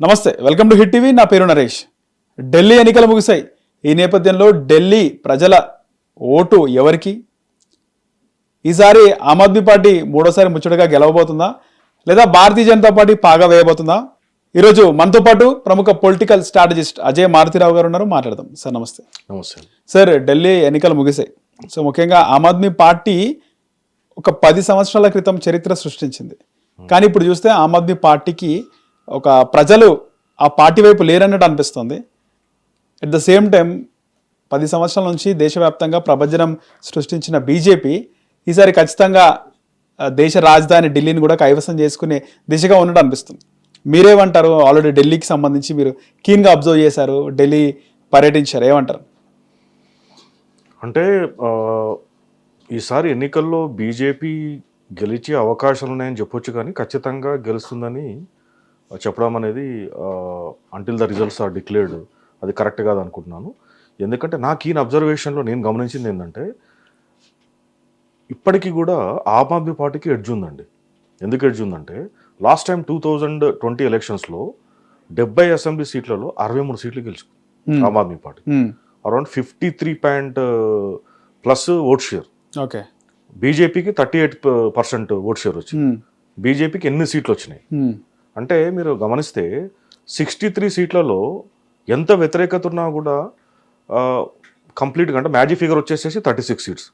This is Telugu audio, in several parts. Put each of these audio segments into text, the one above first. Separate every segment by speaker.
Speaker 1: నమస్తే వెల్కమ్ టు హిట్ టీవీ. నా పేరు నరేష్. ఢిల్లీ ఎన్నికలు ముగిశాయి. ఈ నేపథ్యంలో ఢిల్లీ ప్రజల ఓటు ఎవరికి? ఈసారి ఆమ్ ఆద్మీ పార్టీ మూడోసారి ముచ్చటగా గెలవబోతుందా? లేదా భారతీయ జనతా పార్టీ పాగా వేయబోతుందా? ఈరోజు మనతో పాటు ప్రముఖ పొలిటికల్ స్ట్రాటజిస్ట్ అజయ్ మారుతిరావు గారు ఉన్నారు. మాట్లాడదాం. సార్ నమస్తే.
Speaker 2: నమస్తే.
Speaker 1: సార్ ఢిల్లీ ఎన్నికలు ముగిశాయి. సో ముఖ్యంగా ఆమ్ ఆద్మీ పార్టీ ఒక పది సంవత్సరాల క్రితం చరిత్ర సృష్టించింది. కానీ ఇప్పుడు చూస్తే ఆమ్ ఆద్మీ పార్టీకి ఒక ప్రజలు ఆ పార్టీ వైపు లేరన్నట్టు అనిపిస్తుంది. అట్ ద సేమ్ టైం పది సంవత్సరాల నుంచి దేశవ్యాప్తంగా ప్రభజనం సృష్టించిన బీజేపీ ఈసారి ఖచ్చితంగా దేశ రాజధాని ఢిల్లీని కూడా కైవసం చేసుకునే దిశగా ఉన్నట్టు అనిపిస్తుంది. మీరేమంటారు? ఆల్రెడీ ఢిల్లీకి సంబంధించి మీరు కీన్గా అబ్జర్వ్ చేశారు. ఢిల్లీ పర్యటించారు. ఏమంటారు?
Speaker 2: అంటే ఈసారి ఎన్నికల్లో బీజేపీ గెలిచే అవకాశాలు ఉన్నాయని చెప్పొచ్చు కానీ ఖచ్చితంగా గెలుస్తుందని చెప్పడం అనేది until the results are declared అది కరెక్ట్ కాదు అనుకుంటున్నాను ఎందుకంటే నా కీన్ అబ్జర్వేషన్లో నేను గమనించింది ఏంటంటే ఇప్పటికీ కూడా ఆమ్ ఆద్మీ పార్టీకి ఎడ్జ్ ఉందండి ఎందుకు ఎడ్జ్ ఉందంటే last time two thousand twenty ఎలక్షన్స్లో డెబ్బై అసెంబ్లీ సీట్లలో అరవై మూడు సీట్లు గెలుచుకుంది
Speaker 1: Hmm.
Speaker 2: Aam Aadmi party
Speaker 1: Hmm.
Speaker 2: Around fifty three point plus vote share
Speaker 1: okay
Speaker 2: బీజేపీకి thirty eight percent vote share వచ్చింది
Speaker 1: Hmm.
Speaker 2: బీజేపీకి ఎనిమిది సీట్లు వచ్చినాయి
Speaker 1: Hmm.
Speaker 2: అంటే మీరు గమనిస్తే సిక్స్టీ త్రీ సీట్లలో ఎంత వ్యతిరేకత ఉన్నా కూడా కంప్లీట్గా అంటే మ్యాజిక్ ఫిగర్ వచ్చేసేసి థర్టీ సిక్స్ సీట్స్.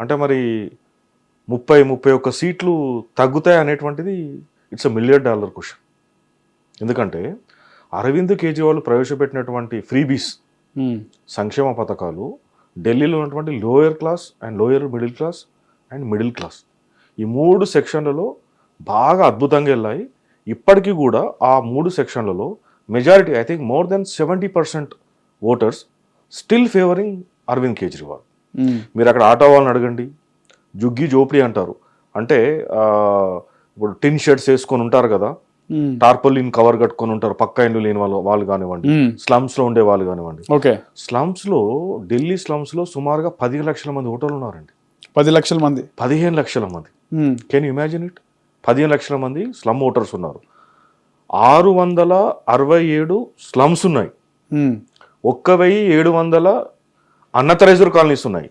Speaker 2: అంటే మరి ముప్పై ముప్పై ఒక్క సీట్లు తగ్గుతాయి అనేటువంటిది it's a million dollar question ఎందుకంటే అరవింద్ కేజ్రీవాల్ ప్రవేశపెట్టినటువంటి ఫ్రీబీస్. సంక్షేమ పథకాలు ఢిల్లీలో ఉన్నటువంటి lower class and lower middle class and middle class ఈ మూడు సెక్షన్లలో బాగా అద్భుతంగా వెళ్ళాయి. ఇప్పటికీ కూడా ఆ మూడు సెక్షన్లలో majority I think more than seventy percent voters still favouring Arvind Kejriwal. మీరు అక్కడ ఆటో వాళ్ళని అడగండి. జుగ్గి జోపిడి అంటారు. అంటే ఇప్పుడు టిన్ షర్ట్స్ వేసుకొని ఉంటారు కదా.
Speaker 1: Hmm.
Speaker 2: టార్పలిన్ కవర్ కట్టుకొని ఉంటారు. పక్క ఇండ్లు లేని వాళ్ళు వాళ్ళు కానివ్వండి.
Speaker 1: Hmm.
Speaker 2: స్లమ్స్లో ఉండే వాళ్ళు కానివ్వండి.
Speaker 1: ఓకే.
Speaker 2: స్లమ్స్లో ఢిల్లీ స్లమ్స్లో సుమారుగా పదిహేను లక్షల మంది ఓటర్లు ఉన్నారండి.
Speaker 1: పది లక్షల మంది.
Speaker 2: పదిహేను లక్షల మంది. కెన్ ఇమాజిన్ ఇట్ పదిహేను లక్షల మంది స్లమ్ ఓటర్స్ ఉన్నారు ఆరు వందల అరవై ఏడు స్లమ్స్ ఉన్నాయి. ఒక్క వెయ్యి ఏడు వందల అన్నథరైజర్ కాలనీస్ ఉన్నాయి.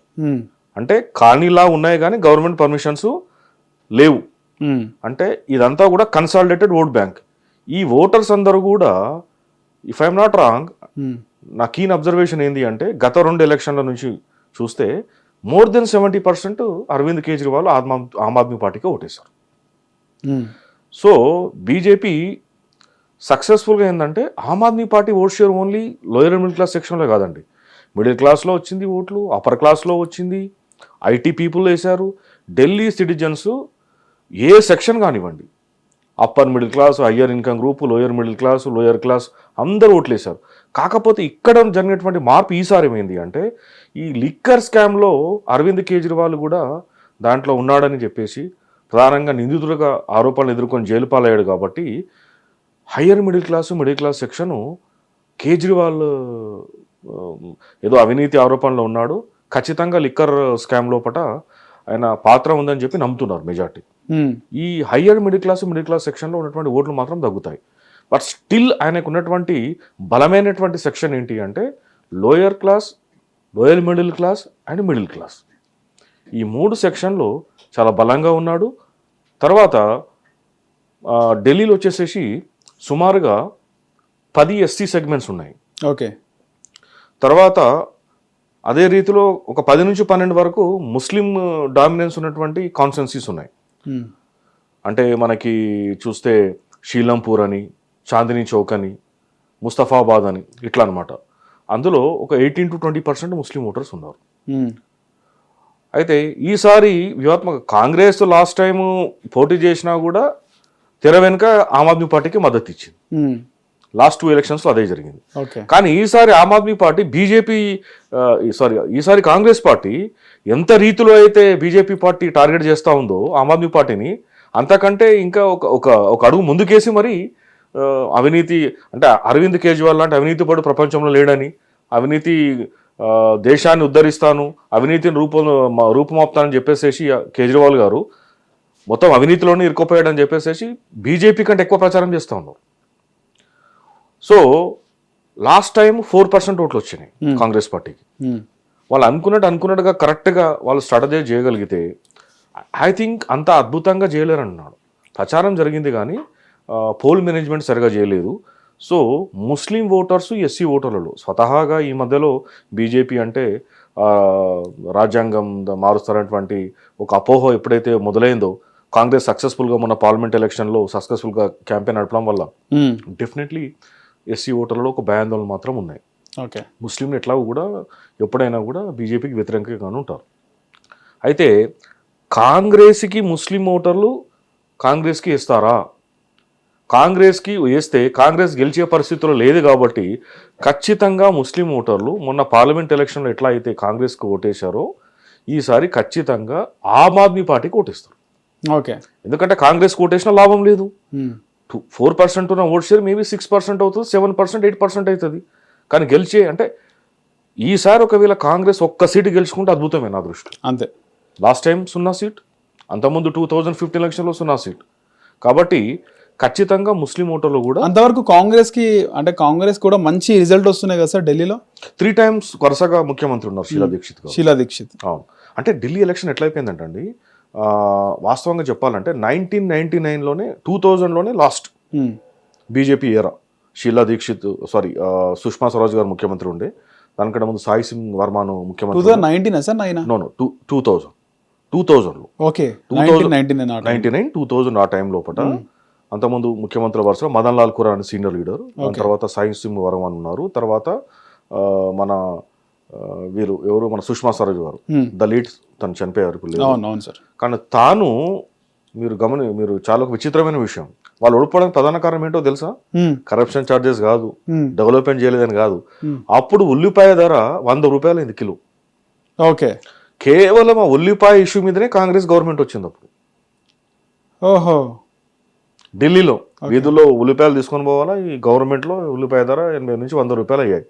Speaker 2: అంటే కాలనీలా ఉన్నాయి కానీ గవర్నమెంట్ పర్మిషన్స్ లేవు. అంటే ఇదంతా కూడా కన్సాలిడేటెడ్ ఓట్ బ్యాంక్ ఈ ఓటర్స్ అందరూ కూడా ఇఫ్ ఐఎమ్ నాట్ రాంగ్. నా కీన్ అబ్జర్వేషన్ ఏంటి అంటే గత రెండు ఎలక్షన్ల నుంచి చూస్తే more than seventy percent Arvind Kejriwal Aam Aam Aadmi పార్టీకి ఓటేశారు.
Speaker 1: Hmm.
Speaker 2: సో బీజేపీ సక్సెస్ఫుల్గా ఏంటంటే Aam Aadmi party vote share only lower middle class సెక్షన్లో కాదండి. మిడిల్ క్లాస్లో వచ్చింది ఓట్లు అప్పర్ క్లాస్లో వచ్చింది ఐటీ పీపుల్ వేశారు ఢిల్లీ సిటిజన్స్ ఏ సెక్షన్ కానివ్వండి upper middle class higher income group lower middle class lower class అందరూ ఓట్లు వేశారు. కాకపోతే ఇక్కడ జరిగినటువంటి మార్పు ఈసారి ఏమైంది అంటే ఈ లిక్కర్ స్కామ్లో అరవింద్ కేజ్రీవాల్ కూడా దాంట్లో ఉన్నాడని చెప్పేసి ప్రధానంగా నిందితులుగా ఆరోపణలు ఎదుర్కొని జైలు పాలయ్యాడు కాబట్టి higher middle class middle class section Kejriwal ఏదో అవినీతి ఆరోపణలో ఉన్నాడు. ఖచ్చితంగా లిక్కర్ స్కామ్ లోపట ఆయన పాత్ర ఉందని చెప్పి నమ్ముతున్నారు మెజార్టీ. ఈ higher middle class middle class సెక్షన్లో ఉన్నటువంటి ఓట్లు మాత్రం తగ్గుతాయి. బట్ స్టిల్ ఆయనకు ఉన్నటువంటి బలమైనటువంటి సెక్షన్ ఏంటి అంటే lower class lower middle class and middle class. ఈ మూడు సెక్షన్లో చాలా బలంగా ఉన్నాడు. తర్వాత ఢిల్లీలో వచ్చేసేసి సుమారుగా పది ఎస్సీ సెగ్మెంట్స్ ఉన్నాయి.
Speaker 1: ఓకే.
Speaker 2: తర్వాత అదే రీతిలో ఒక పది నుంచి పన్నెండు వరకు ముస్లిం డామినెన్స్ ఉన్నటువంటి కాన్స్టెన్సీస్ ఉన్నాయి. అంటే మనకి చూస్తే షీలంపూర్ అని చాందినీ చౌక్ అని ముస్తఫాబాద్ అని ఇట్లా అనమాట అందులో ఒక eighteen to twenty percent Muslim voters ఉన్నారు. అయితే ఈసారి వ్యూహాత్మక కాంగ్రెస్ లాస్ట్ టైం పోటీ చేసినా కూడా తెర వెనుక ఆమ్ ఆద్మీ పార్టీకి మద్దతు ఇచ్చింది.
Speaker 1: Hmm.
Speaker 2: లాస్ట్ టూ ఎలక్షన్స్లో అదే జరిగింది.
Speaker 1: ఓకే.
Speaker 2: కానీ ఈసారి Aam Aadmi party BJP sorry ఈసారి కాంగ్రెస్ పార్టీ ఎంత రీతిలో అయితే బీజేపీ పార్టీ టార్గెట్ చేస్తూ ఉందో ఆమ్ ఆద్మీ పార్టీని అంతకంటే ఇంకా ఒక ఒక ఒక అడుగు ముందుకేసి మరి అవినీతి అంటే అరవింద్ కేజ్రీవాల్ లాంటి అవినీతి పడు ప్రపంచంలో లేడని అవినీతి దేశాన్ని ఉద్ధరిస్తాను అవినీతిని రూపం రూపుమాపుతానని చెప్పేసేసి కేజ్రీవాల్ గారు మొత్తం అవినీతిలోనే ఇరుక్కుపోయాడని చెప్పేసేసి బీజేపీ కంటే ఎక్కువ ప్రచారం చేస్తూ ఉన్నారు. So last time four percent ఓట్లు వచ్చినాయి కాంగ్రెస్ పార్టీకి.
Speaker 1: ఉమ్,
Speaker 2: వాళ్ళు అనుకున్నట్టు అనుకున్నట్టుగా కరెక్ట్గా వాళ్ళు స్ట్రాటజీ చేయగలిగితే ఐ థింక్ అంత అద్భుతంగా చేయలేరు అన్నాడు ప్రచారం జరిగింది కానీ పోల్ మేనేజ్మెంట్ సరిగా చేయలేదు. సో ముస్లిం ఓటర్స్ ఎస్సీ ఓటర్లలో. స్వతహాగా ఈ మధ్యలో బీజేపీ అంటే రాజ్యాంగం మారుస్తారన్నటువంటి ఒక అపోహ ఎప్పుడైతే మొదలైందో కాంగ్రెస్ సక్సెస్ఫుల్గా మొన్న పార్లమెంట్ ఎలక్షన్లో సక్సెస్ఫుల్గా క్యాంపెయిన్ నడపడం వల్ల డెఫినెట్లీ ఎస్సీ ఓటర్లలో ఒక భయాందోళన మాత్రం ఉన్నాయి.
Speaker 1: ఓకే.
Speaker 2: ముస్లింలు ఎట్లా కూడా ఎప్పుడైనా కూడా బీజేపీకి వ్యతిరేకంగానే ఉంటారు. అయితే కాంగ్రెస్కి ముస్లిం ఓటర్లు కాంగ్రెస్కి ఇస్తారా కాంగ్రెస్కి వేస్తే కాంగ్రెస్ గెలిచే పరిస్థితిలో లేదు కాబట్టి ఖచ్చితంగా ముస్లిం ఓటర్లు మొన్న పార్లమెంట్ ఎలక్షన్లో ఎట్లా అయితే కాంగ్రెస్కి ఓటేశారో ఈసారి ఖచ్చితంగా ఆమ్ ఆద్మీ పార్టీకి ఓటేస్తారు.
Speaker 1: ఓకే.
Speaker 2: ఎందుకంటే కాంగ్రెస్ ఓటేసిన లాభం లేదు. టూ ఫోర్ పర్సెంట్ ఉన్న vote share maybe six percent అవుతుంది సెవెన్ పర్సెంట్ ఎయిట్ పర్సెంట్ అవుతుంది. కానీ గెలిచే అంటే ఈసారి ఒకవేళ కాంగ్రెస్ ఒక్క సీటు గెలుచుకుంటే అద్భుతమే నా దృష్టి
Speaker 1: అంతే.
Speaker 2: లాస్ట్ టైం సున్నా సీట్ అంతకుముందు టూ థౌజండ్ ఫిఫ్టీన్ ఎలక్షన్లో సున్నా సీట్. కాబట్టి ఖచ్చితంగా ముస్లిం ఓటర్లు కూడా
Speaker 1: అంతవరకు కాంగ్రెస్కి అంటే కాంగ్రెస్ కూడా మంచి రిజల్ట్ వస్తున్నాయి కదా సార్ ఢిల్లీలో?
Speaker 2: త్రీ టైమ్స్ వరుసగా ముఖ్యమంత్రి ఉన్నారు షీలా దీక్షిత్
Speaker 1: షీలా దీక్షిత్.
Speaker 2: అవును. అంటే ఢిల్లీ ఎలక్షన్ ఎట్లయిపోయిందంటే అండి ఆ, వాస్తవంగా చెప్పాలంటే నైన్టీన్ నైన్టీ నైన్లోనే టూ థౌజండ్లోనే లాస్ట్ బీజేపీ ఏరా షీలా దీక్షిత్ సారీ సుష్మా స్వరాజ్ గారు ముఖ్యమంత్రి ఉండే. దానికంటే ముందు సాయి సింగ్ వర్మను ముఖ్యమంత్రి
Speaker 1: nineteen sir nine?
Speaker 2: No no two two thousand two థౌజండ్లో
Speaker 1: okay.
Speaker 2: Ninety nine two thousand ఆ టైం లోపల అంతకుముందు ముఖ్యమంత్రి వరుసలో మదన్ లాల్ ఖురా అని సీనియర్ లీడర్ తర్వాత సాయి సింగ్ వర్మన్ ఉన్నారు. తర్వాత మన వీరు ఎవరు? మన Sushma Swaraj
Speaker 1: Hmm.
Speaker 2: The lead తను చనిపోయారు కానీ తాను మీరు గమని మీరు చాలా ఒక విచిత్రమైన విషయం. వాళ్ళు ఓడిపోవడానికి ప్రధాన కారణం ఏంటో తెలుసా? కరప్షన్ ఛార్జెస్ కాదు. డెవలప్మెంట్ చేయలేదని కాదు. అప్పుడు ఉల్లిపాయ ధర వంద రూపాయలు అయింది కిలో.
Speaker 1: ఓకే.
Speaker 2: కేవలం ఆ ఉల్లిపాయ ఇష్యూ మీదనే కాంగ్రెస్ గవర్నమెంట్ వచ్చింది అప్పుడు.
Speaker 1: ఓహో.
Speaker 2: ఢిల్లీలో వీధుల్లో ఉల్లిపాయలు తీసుకొని పోవాలా? ఈ గవర్నమెంట్లో ఉల్లిపాయ ధర ఎనభై నుంచి వంద రూపాయలు అయ్యాయి.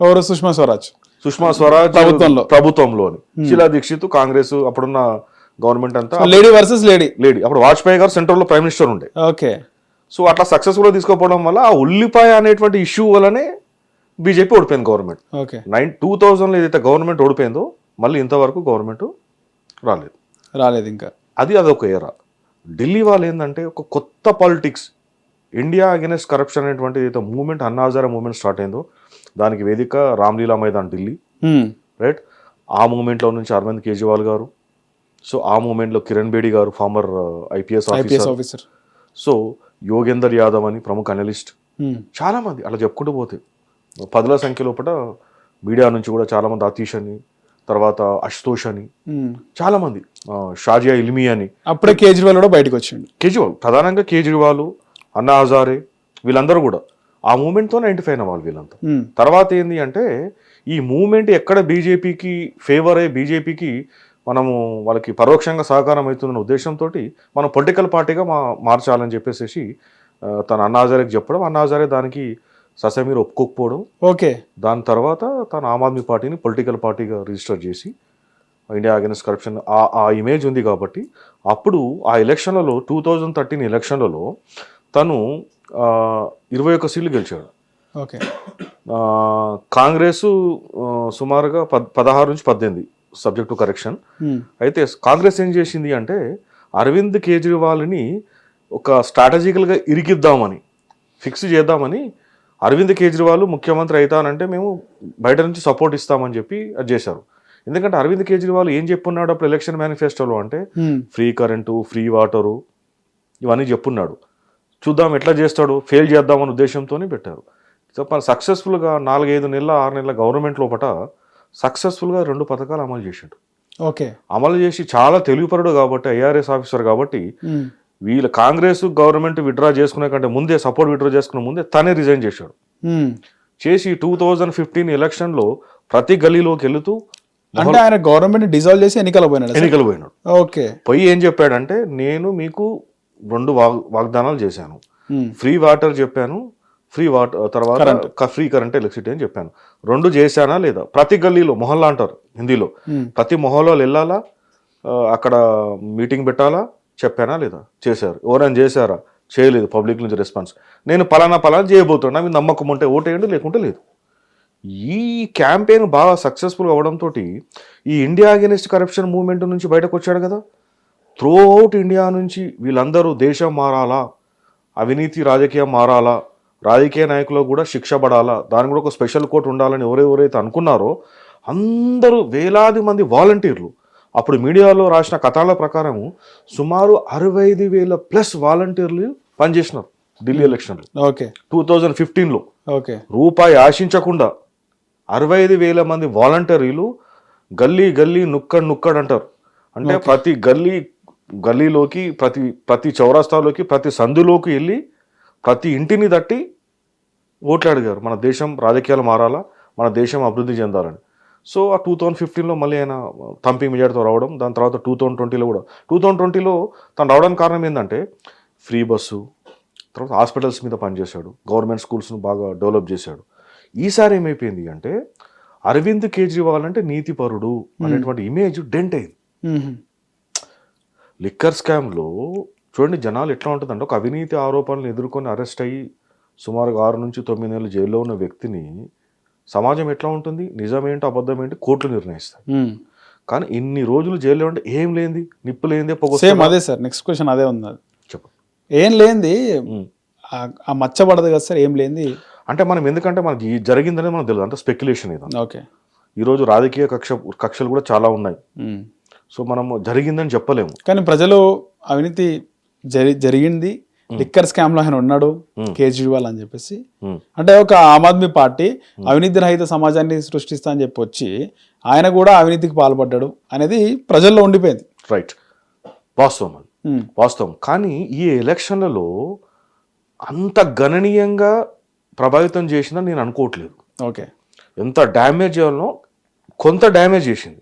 Speaker 1: ఎవరు? సుష్మా స్వరాజ్.
Speaker 2: సుష్మా స్వరాజ్
Speaker 1: ప్రభుత్వంలో.
Speaker 2: ప్రభుత్వంలోని. శీలా దీక్షిత్ కాంగ్రెస్ అప్పుడున్న గవర్నమెంట్ అంతా
Speaker 1: లేడీ వర్సెస్ లేడీ
Speaker 2: లేడీ అప్పుడు వాజ్పేయి గారు సెంట్రల్లో ప్రైమ్ మినిస్టర్ ఉండే.
Speaker 1: ఓకే.
Speaker 2: సో అట్లా సక్సెస్ఫుల్గా తీసుకోపోవడం వల్ల ఆ ఉల్లిపాయ అనేటువంటి ఇష్యూ వల్లనే బీజేపీ ఓడిపోయింది గవర్నమెంట్
Speaker 1: ఓకే.
Speaker 2: నైన్ టూ థౌజండ్లో ఏదైతే గవర్నమెంట్ ఓడిపోయిందో మళ్ళీ ఇంతవరకు గవర్నమెంట్ రాలేదు.
Speaker 1: రాలేదు ఇంకా.
Speaker 2: అది అదొక ఏరా ఢిల్లీ వాళ్ళు ఏంటంటే ఒక కొత్త పాలిటిక్స్ ఇండియా అగెనెస్ట్ కరప్షన్ అనేటువంటి ఏదైతే మూవ్మెంట్ అన్నా హజారా మూవ్మెంట్ స్టార్ట్ అయిందో దానికి వేదిక రామ్లీలా మైదాన్ ఢిల్లీ రైట్ ఆ మూమెంట్లో నుంచి అరవింద్ కేజ్రీవాల్ గారు సో ఆ మూమెంట్లో కిరణ్ బేడి గారు former IPS officer so Yogendra Yadav అని ప్రముఖ అనలిస్ట్
Speaker 1: ఉమ్,
Speaker 2: చాలా మంది అలా చెప్పుకుంటూ పోతే. పదుల సంఖ్య లోపల మీడియా నుంచి కూడా చాలా మంది అతీష్ అని తర్వాత అశుతోష్ అని. చాలా మంది షాజియా ఇల్మి అని.
Speaker 1: అప్పుడే కేజ్రీవాల్ కూడా బయటకు వచ్చిండు
Speaker 2: కేజ్రీవాల్ ప్రధానంగా కేజ్రీవాల్ అన్నా హజారే వీళ్ళందరూ కూడా. ఆ మూమెంట్తో ఐడెంటిఫై అయిన వాళ్ళు వీళ్ళంతా. తర్వాత ఏంది అంటే ఈ మూమెంట్ ఎక్కడ బీజేపీకి ఫేవర్ అయ్యి బీజేపీకి మనము వాళ్ళకి పరోక్షంగా సహకారం అవుతుందన్న ఉద్దేశంతో మనం పొలిటికల్ పార్టీగా మా మార్చాలని చెప్పేసి తన అన్నా హజారేకి చెప్పడం. అన్నా హజారే దానికి ససమీర్ ఒప్పుకోకపోవడం.
Speaker 1: ఓకే.
Speaker 2: దాని తర్వాత తన ఆమ్ ఆద్మీ పార్టీని పొలిటికల్ పార్టీగా రిజిస్టర్ చేసి ఇండియా అగెన్స్ట్ కరప్షన్ ఆ ఆ ఇమేజ్ ఉంది కాబట్టి అప్పుడు ఆ ఎలక్షన్లలో టూ థౌజండ్ థర్టీన్ ఎలక్షన్లలో తను ఇరవై ఒక్క సీట్లు గెలిచాడు.
Speaker 1: ఓకే.
Speaker 2: కాంగ్రెస్ సుమారుగా పద్ పదహారు నుంచి పద్దెనిమిది సబ్జెక్ట్ టు కరెక్షన్.
Speaker 1: ఉమ్,
Speaker 2: అయితే కాంగ్రెస్ ఏం చేసింది అంటే అరవింద్ కేజ్రీవాల్ని ఒక స్ట్రాటజికల్గా ఇరికిద్దామని ఫిక్స్ చేద్దామని అరవింద్ కేజ్రీవాల్ ముఖ్యమంత్రి అవుతానంటే మేము బయట నుంచి సపోర్ట్ ఇస్తామని చెప్పి అది చేశారు. ఎందుకంటే అరవింద్ కేజ్రీవాల్ ఏం చెప్పున్నాడు అప్పుడు ఎలక్షన్ మేనిఫెస్టోలో అంటే ఫ్రీ కరెంటు ఫ్రీ వాటరు ఇవన్నీ చెప్పున్నాడు. చూద్దాం ఎట్లా చేస్తాడు ఫెయిల్ చేద్దామనే ఉద్దేశంతోనే పెట్టారు. సక్సెస్ఫుల్గా నాలుగైదు నెలల ఆరు నెలల గవర్నమెంట్ లోపల సక్సెస్ఫుల్గా రెండు పథకాలు అమలు చేశాడు.
Speaker 1: ఓకే.
Speaker 2: అమలు చేసి చాలా తెలుగుపరుడు కాబట్టి ఐఆర్ఎస్ ఆఫీసర్ కాబట్టి వీళ్ళ కాంగ్రెస్ గవర్నమెంట్ విత్డ్రా చేసుకునే కంటే ముందే సపోర్ట్ విత్డ్రా చేసుకునే ముందే తనే రిజైన్ చేశాడు. చేసి టూ థౌజండ్ ఫిఫ్టీన్ ఎలక్షన్లో ప్రతి గల్లీలోకి వెళుతూ
Speaker 1: అంటే ఆయన గవర్నమెంట్ డిజాల్వ్ చేసి ఎన్నికలు పోయినాడు?
Speaker 2: ఎన్నికలు పోయినాడు.
Speaker 1: ఓకే.
Speaker 2: పోయి ఏం చెప్పాడంటే నేను మీకు రెండు వాగ్ వాగ్దానాలు చేశాను. ఫ్రీ వాటర్ చెప్పాను ఫ్రీ వాటర్ తర్వాత ఫ్రీ కరెంట్ ఎలక్ట్రిసిటీ అని చెప్పాను. రెండు చేశానా లేదా? ప్రతి గల్లీలో మొహల్లా అంటారు హిందీలో. ప్రతి మొహల్లాలో వెళ్ళాలా? అక్కడ మీటింగ్ పెట్టాలా? చెప్పానా లేదా? చేశారు. ఎవరైనా చేశారా? చేయలేదు పబ్లిక్ నుంచి రెస్పాన్స్ నేను పలానా పలానా చేయబోతున్నా మీ నమ్మకం ఉంటే ఓటేయండి లేకుంటే లేదు. ఈ క్యాంపెయిన్ బాగా సక్సెస్ఫుల్ అవడంతో ఈ ఇండియా అగెనిస్ట్ కరప్షన్ మూవ్మెంట్ నుంచి బయటకు వచ్చాడు కదా? త్రూ అవుట్ ఇండియా నుంచి వీళ్ళందరూ దేశం మారాలా? అవినీతి రాజకీయం మారాలా? రాజకీయ నాయకులకు కూడా శిక్ష పడాలా? దాని కూడా ఒక స్పెషల్ కోర్ట్ ఉండాలని ఎవరెవరైతే అనుకున్నారో అందరూ వేలాది మంది వాలంటీర్లు అప్పుడు మీడియాలో రాసిన కథల ప్రకారం సుమారు అరవై ఐదు వేల ప్లస్ వాలంటీర్లు పనిచేసినారు ఢిల్లీ ఎలక్షన్లో.
Speaker 1: ఓకే.
Speaker 2: టూ థౌజండ్ ఫిఫ్టీన్లో.
Speaker 1: ఓకే.
Speaker 2: రూపాయి ఆశించకుండా అరవై ఐదు వేల మంది వాలంటీర్లు గల్లీ గల్లీ నుక్కడ్ నుక్కడ్ అంటారు. అంటే ప్రతి గల్లీ గల్లీలోకి ప్రతి ప్రతి చౌరస్తాలోకి ప్రతి సందులోకి వెళ్ళి ప్రతి ఇంటిని తట్టి ఓట్లు అడిగారు మన దేశం రాజకీయాలు మారాలా? మన దేశం అభివృద్ధి చెందాలని. సో ఆ టూ థౌజండ్ ఫిఫ్టీన్లో మళ్ళీ ఆయన థంపింగ్ మెజార్టీతో రావడం దాని తర్వాత టూ థౌజండ్ ట్వంటీలో కూడా. టూ థౌజండ్ ట్వంటీలో తను రావడానికి కారణం ఏంటంటే ఫ్రీ బస్సు తర్వాత హాస్పిటల్స్ మీద పనిచేశాడు గవర్నమెంట్ స్కూల్స్ను బాగా డెవలప్ చేశాడు. ఈసారి ఏమైపోయింది అంటే అరవింద్ కేజ్రీవాల్ అంటే నీతిపరుడు అనేటువంటి ఇమేజ్ డెంట్ అయింది. లిక్కర్ స్కామ్లో చూడండి జనాలు ఎట్లా ఉంటుందంటే ఒక అవినీతి ఆరోపణలు ఎదుర్కొని అరెస్ట్ అయ్యి సుమారుగా ఆరు నుంచి తొమ్మిది నెలలు జైల్లో ఉన్న వ్యక్తిని సమాజం ఎట్లా ఉంటుంది? నిజమేంటి అబద్ధం ఏంటి? కోర్టులు నిర్ణయిస్తాయి. కానీ ఇన్ని రోజులు జైల్లో ఉంటే ఏం లేనిది? నిప్పు లేనిదే
Speaker 1: సేమ్ అదే సార్. నెక్స్ట్ క్వశ్చన్ అదే ఉంది.
Speaker 2: చెప్పు.
Speaker 1: ఏం లేనిది?
Speaker 2: మ్మ్.
Speaker 1: ఆ- ఆ మచ్చ పడదు కదా సార్ ఏం లేనిది?
Speaker 2: అంటే మనం ఎందుకంటే మనకి ఈ జరిగిందనేది మనకు తెలియదు. అంటే స్పెక్యులేషన్ ఇది.
Speaker 1: ఓకే.
Speaker 2: ఈరోజు రాజకీయ కక్ష కక్షలు కూడా చాలా ఉన్నాయి. సో మనం జరిగిందని చెప్పలేము.
Speaker 1: కానీ ప్రజలు అవినీతి జరి జరిగింది లిక్కర్ స్కామ్లో ఆయన ఉన్నాడు కేజ్రీవాల్ అని చెప్పేసి. అంటే ఒక ఆమ్ ఆద్మీ పార్టీ అవినీతి రహిత సమాజాన్ని సృష్టిస్తా అని చెప్పి వచ్చి ఆయన కూడా అవినీతికి పాల్పడ్డాడు అనేది ప్రజల్లో ఉండిపోయింది.
Speaker 2: రైట్ వాస్తవం. వాస్తవం. కానీ ఈ ఎలక్షన్లలో అంత గణనీయంగా ప్రభావితం చేసిందని నేను అనుకోవట్లేదు.
Speaker 1: ఓకే.
Speaker 2: ఎంత డ్యామేజ్ చేయాలనో కొంత డ్యామేజ్ చేసింది.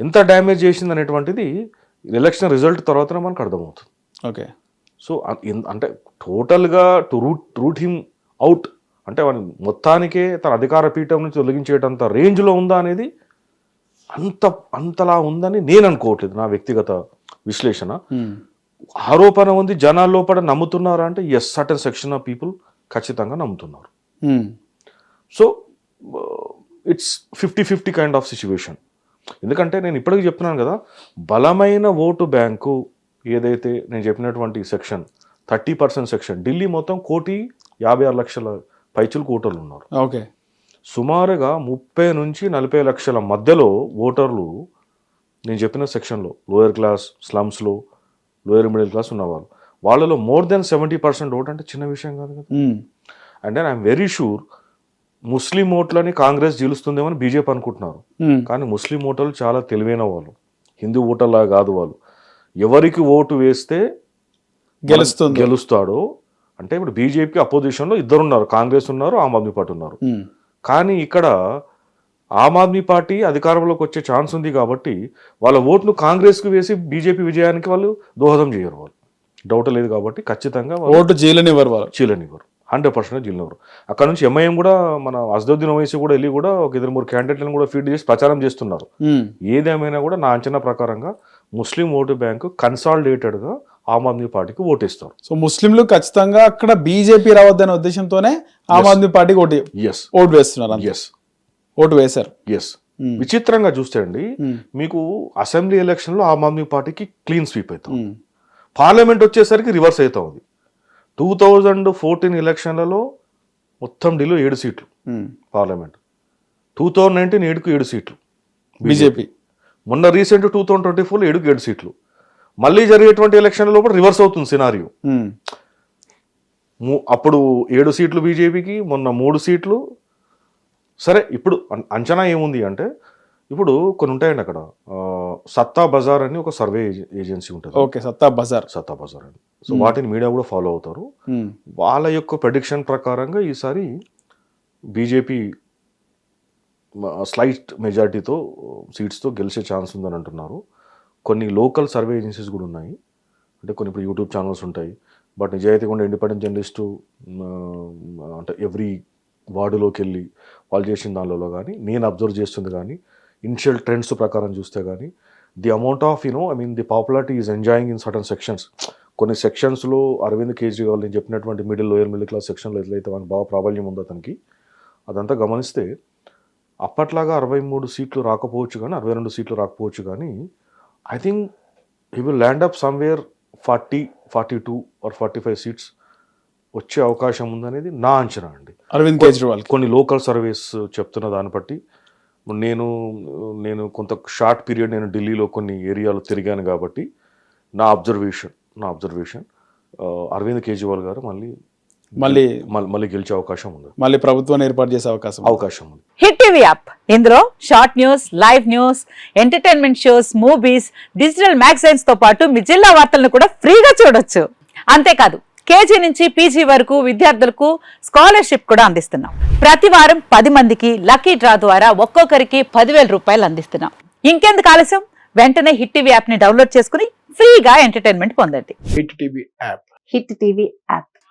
Speaker 2: ఎంత డ్యామేజ్ చేసింది అనేటువంటిది ఎలక్షన్ రిజల్ట్ తర్వాతనే మనకు అర్థమవుతుంది.
Speaker 1: ఓకే.
Speaker 2: సో అంటే టోటల్గా to root root him out అంటే వాని మొత్తానికే తన అధికార పీఠం నుంచి తొలగించేటంత రేంజ్లో ఉందా అనేది అంత అంతలా ఉందని నేను అనుకోవట్లేదు నా వ్యక్తిగత విశ్లేషణ. ఆరోపణ ఉంది జనాల లోపల నమ్ముతున్నారా అంటే yes certain section of people ఖచ్చితంగా నమ్ముతున్నారు
Speaker 1: మ్మ్.
Speaker 2: So it's fifty fifty kind of situation ఎందుకంటే నేను ఇప్పటికీ చెప్తున్నాను కదా బలమైన ఓటు బ్యాంకు ఏదైతే నేను చెప్పినటువంటి section thirty percent section Delhi మొత్తం కోటి యాభై ఆరు లక్షల పైచులకు ఓటర్లు ఉన్నారు.
Speaker 1: ఓకే.
Speaker 2: సుమారుగా ముప్పై నుంచి నలభై లక్షల మధ్యలో ఓటర్లు నేను చెప్పిన సెక్షన్లో లోయర్ క్లాస్ స్లమ్స్లో లోయర్ మిడిల్ క్లాస్ ఉన్నవాళ్ళు. వాళ్ళలో more than seventy percent vote అంటే చిన్న విషయం కాదు కదా. And I'm very sure Muslim ఓట్లని Congress గెలుస్తుందేమో అని బీజేపీ అనుకుంటున్నారు. కానీ ముస్లిం ఓటర్లు చాలా తెలివైన వాళ్ళు. హిందూ ఓటర్లా కాదు వాళ్ళు. ఎవరికి ఓటు వేస్తే
Speaker 1: గెలుస్తుంది.
Speaker 2: గెలుస్తాడో అంటే ఇప్పుడు బీజేపీకి అపోజిషన్లో ఇద్దరు ఉన్నారు కాంగ్రెస్ ఉన్నారు ఆమ్ ఆద్మీ పార్టీ ఉన్నారు. కానీ ఇక్కడ ఆమ్ ఆద్మీ పార్టీ అధికారంలోకి వచ్చే ఛాన్స్ ఉంది కాబట్టి వాళ్ళ ఓట్ను కాంగ్రెస్కి వేసి బీజేపీ విజయానికి వాళ్ళు దోహదం చేయరు వాళ్ళు. డౌట్ లేదు కాబట్టి ఖచ్చితంగా
Speaker 1: ఓటు జీలనివ్వరు వాళ్ళు.
Speaker 2: చీలనివ్వరు హండ్రెడ్ పర్సెంట్ చీలనివ్వరు అక్కడ నుంచి ఎంఐఎం కూడా మన అసదుద్దీన్ ఓవైసీ కూడా వెళ్ళి కూడా ఒక ఇద్దరు మూడు క్యాండిడేట్లను కూడా ఫీడ్ చేసి ప్రచారం చేస్తున్నారు. ఏదేమైనా కూడా నా అంచనా ప్రకారంగా ముస్లిం ఓటు బ్యాంకు కన్సాలిడేటెడ్గా ఆమ్ ఆద్మీ పార్టీకి ఓటేస్తారు.
Speaker 1: సో ముస్లింలు ఖచ్చితంగా అక్కడ బీజేపీ రావద్దనే ఉద్దేశంతోనే ఆమ్ ఆద్మీ పార్టీకి ఓటు
Speaker 2: ఎస్
Speaker 1: ఓటు వేస్తున్నారు.
Speaker 2: ఎస్
Speaker 1: ఓటు వేశారు.
Speaker 2: ఎస్
Speaker 1: మ్మ్.
Speaker 2: విచిత్రంగా చూస్తే అండి
Speaker 1: మ్మ్.
Speaker 2: మీకు అసెంబ్లీ ఎలక్షన్లో ఆమ్ ఆద్మీ పార్టీకి క్లీన్ స్వీప్ అవుతాం
Speaker 1: మ్మ్.
Speaker 2: పార్లమెంట్ వచ్చేసరికి రివర్స్ అవుతా ఉంది. టూ థౌజండ్ ఫోర్టీన్ ఎలక్షన్లలో మొత్తం ఢిల్లీ ఏడు సీట్లు. పార్లమెంట్. టూ థౌజండ్ నైన్టీన్ ఏడుకు ఏడు సీట్లు.
Speaker 1: బీజేపీ.
Speaker 2: మొన్న రీసెంట్ టూ థౌజండ్ ట్వంటీ ఫోర్లో ఏడుకు ఏడు సీట్లు. మళ్ళీ జరిగేటువంటి ఎలక్షన్లో కూడా రివర్స్ అవుతుంది సినారియో. ము- అప్పుడు ఏడు సీట్లు బీజేపీకి మొన్న మూడు సీట్లు. సరే ఇప్పుడు అంచనా ఏముంది అంటే ఇప్పుడు కొన్ని ఉంటాయండి అక్కడ. సత్తా బజార్ అని ఒక సర్వే ఏజె- ఏజెన్సీ ఉంటుంది.
Speaker 1: ఓకే సత్తా బజార్.
Speaker 2: సత్తా బజార్ అని. సో వాటిని మీడియా కూడా ఫాలో అవుతారు.
Speaker 1: మ్మ్.
Speaker 2: వాళ్ళ యొక్క ప్రెడిక్షన్ ప్రకారంగా ఈసారి బీజేపీ స్లైట్ మెజారిటీతో సీట్స్తో గెలిచే ఛాన్స్ ఉందని అంటున్నారు. కొన్ని లోకల్ సర్వే ఏజెన్సీస్ కూడా ఉన్నాయి. అంటే కొన్ని ఇప్పుడు యూట్యూబ్ ఛానల్స్ ఉంటాయి. బట్ నిజాయితీ కూడా ఇండిపెండెంట్ జర్నలిస్టు అంటే ఎవ్రీ వార్డులోకి వెళ్ళి వాళ్ళు చేసిన దానిలో కానీ నేను అబ్జర్వ్ చేస్తుంది కానీ ఇనిషియల్ ట్రెండ్స్ ప్రకారం చూస్తే కానీ the amount of you know I mean the popularity is enjoying in certain sections కొన్ని సెక్షన్స్లో అరవింద్ కేజ్రీవాల్ నేను చెప్పినటువంటి మిడిల్ లోయర్ మిడిల్ క్లాస్ సెక్షన్లో ఎట్లయితే మనకు బాగా ప్రాబల్యం ఉందో అతనికి అదంతా గమనిస్తే అప్పట్లాగా అరవై మూడు సీట్లు రాకపోవచ్చు కానీ అరవై రెండు సీట్లు రాకపోవచ్చు కానీ I think he will land up somewhere forty forty two or forty five seats వచ్చే అవకాశం ఉందనేది నా అంచనా అండి.
Speaker 1: అరవింద్ కేజ్రీవాల్
Speaker 2: కొన్ని లోకల్ సర్వీస్ చెప్తున్న దాన్ని బట్టి నేను నేను కొంత షార్ట్ పీరియడ్ నేను ఢిల్లీలో కొన్ని ఏరియాలు తిరిగాను కాబట్టి నా అబ్జర్వేషన్ నా అబ్జర్వేషన్ అరవింద్ కేజ్రీవాల్ గారు మళ్ళీ
Speaker 1: మళ్ళీ
Speaker 2: మళ్ళీ గెలిచే అవకాశం ఉంది.
Speaker 1: మళ్ళీ ప్రభుత్వాన్ని ఏర్పాటు చేసే అవకాశం ఉంది.
Speaker 2: అవకాశం ఉంది.
Speaker 3: Hit TV app. ఇందులో short news live news entertainment shows movies digital మ్యాగజైన్స్తో పాటు మీ జిల్లా వార్తలను కూడా ఫ్రీగా చూడొచ్చు. అంతేకాదు కేజీ నుంచి పీజీ వరకు విద్యార్థులకు స్కాలర్షిప్ కూడా అందిస్తున్నాం. ప్రతి వారం పది మందికి లక్కీ డ్రా ద్వారా ఒక్కొక్కరికి పదివేల రూపాయలు అందిస్తున్నాం. ఇంకెందుకు ఆలస్యం? వెంటనే హిట్ టీవీ యాప్ని డౌన్లోడ్ చేసుకుని ఫ్రీగా ఎంటర్టైన్మెంట్ పొందండి.
Speaker 4: Hit TV app.
Speaker 3: Hit TV app.